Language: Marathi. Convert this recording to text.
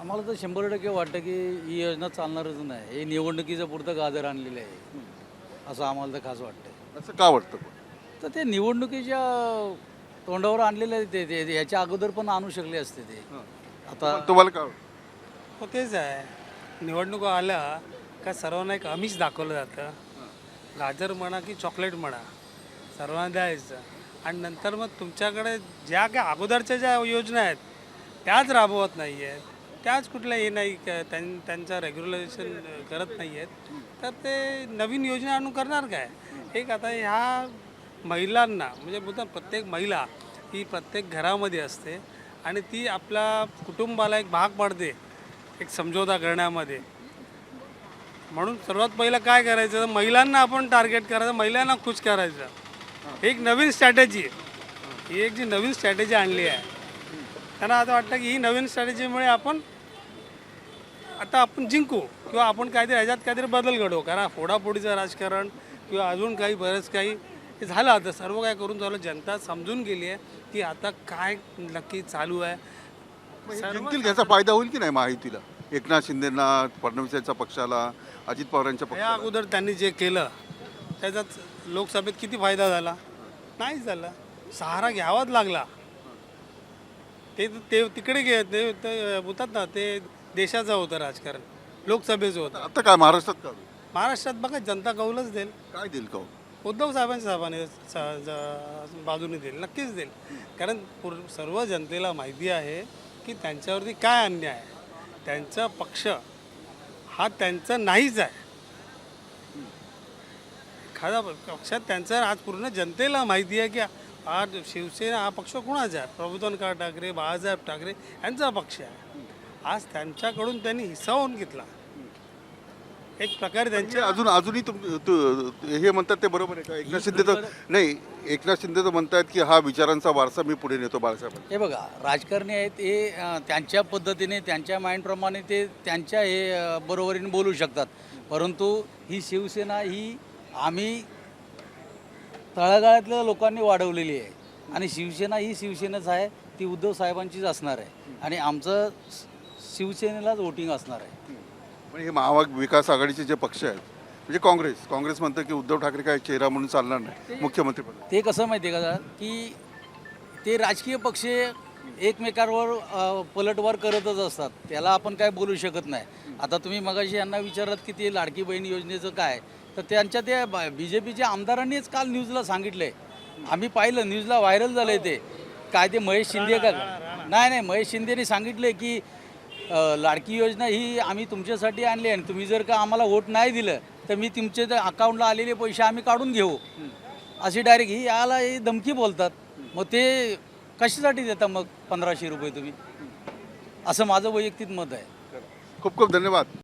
आम्हाला तर शंभर टक्के वाटतं की ही योजना चालणारच नाही. हे निवडणुकीचं पुरतं गाजर आणलेलं आहे. असं आम्हाला तर खास वाटतं असं का वाटतं पण? तर ते निवडणुकीच्या तोंडावर आणलेलं आहे ते ते याच्या अगोदर पण आणू शकले असते ते. आता तुम्हाला काय वाटतं? हो तेच आहे. निवडणूक आल्या का सर्वांना एक आमिष दाखवलं जातं. गाजर म्हणा की चॉकलेट म्हणा सर्वांना द्यायचं. आणि नंतर मग तुमच्याकडे ज्या काय अगोदरच्या ज्या योजना आहेत त्याच राबवत नाही आहेत त्याच कुठल्या हे नाही क- त्यां त्यांचं रेग्युलेशन करत नाही आहेत तर ते नवीन योजना आणून करणार काय? एक आता ह्या महिलांना म्हणजे बोलतात प्रत्येक महिला ही प्रत्येक घरामध्ये असते आणि ती आपल्या कुटुंबाला एक भाग पाडते एक समझोता करण्यामध्ये. म्हणून सर्वात पहिलं काय करायचं? महिलांना आपण टार्गेट करायचं महिलांना खुश करायचं. एक नवीन स्ट्रॅटेजी ही एक जी नवीन स्ट्रॅटेजी आणली आहे. त्यांना आता वाटतं की ही नवीन स्ट्रॅटेजीमुळे आपण आता आपण जिंकू किंवा आपण काहीतरी ह्याच्यात काहीतरी बदल घडवू. कारण फोडाफोडीचं राजकारण किंवा अजून काही बरंच काही हे झालं आता. सर्व काय करून झालं. जनता समजून गेली आहे की आता काय नक्की चालू आहे. जिंकतील याचा फायदा होईल की नाही माहितीला? एकनाथ शिंदेना फडणवीस यांच्या पक्षाला अजित पवारांच्या पक्षाला? अगोदर त्यांनी जे केलं त्याचाच लोकसभेत किती फायदा झाला? नाहीच झाला. सहारा घ्यावाच लागला. ते ते तिकडे गे ते ते बोलतात ना ते देशाचं होतं राजकारण. लोकसभेचं होतं. आता काय महाराष्ट्रात का? महाराष्ट्रात बघा जनता कौलच देईल. काय देईल का हो? उद्धव साहेबांच्या साहेबाने स- ज- बाजूने देईल नक्कीच देईल. कारण पूर सर्व जनतेला माहिती आहे की त्यांच्यावरती काय अन्याय आहे. त्यांचा पक्ष हा त्यांचा नाहीच आहे. एखादा पक्षात त्यांचं आज पूर्ण जनतेला माहिती आहे की आज शिवसेना हा पक्ष कुणाचा आहे? प्रबोधनकार ठाकरे बाळासाहेब ठाकरे यांचा पक्ष आहे. आज त्यांच्याकडून त्यांनी हिसावून घेतला. एक प्रकारे म्हणजे त्यांच्या अजून अजूनही तुम तू- हे म्हणतात ते बरोबर आहे का? एकनाथ शिंदे तर नाही एकनाथ शिंदे तर म्हणतात की हा विचारांचा वारसा मी पुढे नेतो बाळासाहेब हे बघा राजकारणी आहेत हे अं, त्यांच्या पद्धतीने त्यांच्या माइंडप्रमाणे ते त्यांच्या हे अं, बरोबरीने बोलू शकतात. परंतु ही शिवसेना ही आम्ही तळागाळातल्या लोकांनी वाढवलेली आहे. आणि शिवसेना ही शिवसेनाच आहे ती उद्धव साहेबांचीच असणार आहे. आणि आमचं शिवसेनेलाच वोटिंग असणार आहे. म्हणजे हे महाविकास आघाडीचे जे पक्ष आहेत म्हणजे काँग्रेस काँग्रेस म्हणतं की उद्धव ठाकरे काय चेहरा म्हणून चालणार नाही मुख्यमंत्रीपद ते कसं माहिती आहे का की ते राजकीय पक्ष एकमेकांवर पलटवार करतच असतात. त्याला आपण काय बोलू शकत नाही. आता तुम्ही मगाशी यांना विचारलात की ते लाडकी बहीण योजनेचं काय तर त्यांच्या त्या बी जे पीच्या आमदारांनीच काल न्यूजला सांगितलं. आहे आम्ही पाहिलं न्यूजला व्हायरल झालं आहे ते. काय ते महेश शिंदे का? नाही नाही महेश शिंदेने सांगितले की लाडकी योजना ही आम्ही तुमच्यासाठी आणली आहे आणि तुम्ही जर का आम्हाला वोट नाही दिलं तर मी तुमच्या त्या अकाउंटला आलेले पैसे आम्ही काढून घेऊ. अशी डायरेक्ट ही याला ही धमकी बोलतात. मग ते कशासाठी देता मग पंधराशे रुपये तुम्ही? असं माझं वैयक्तिक मत आहे. खूप खूप धन्यवाद.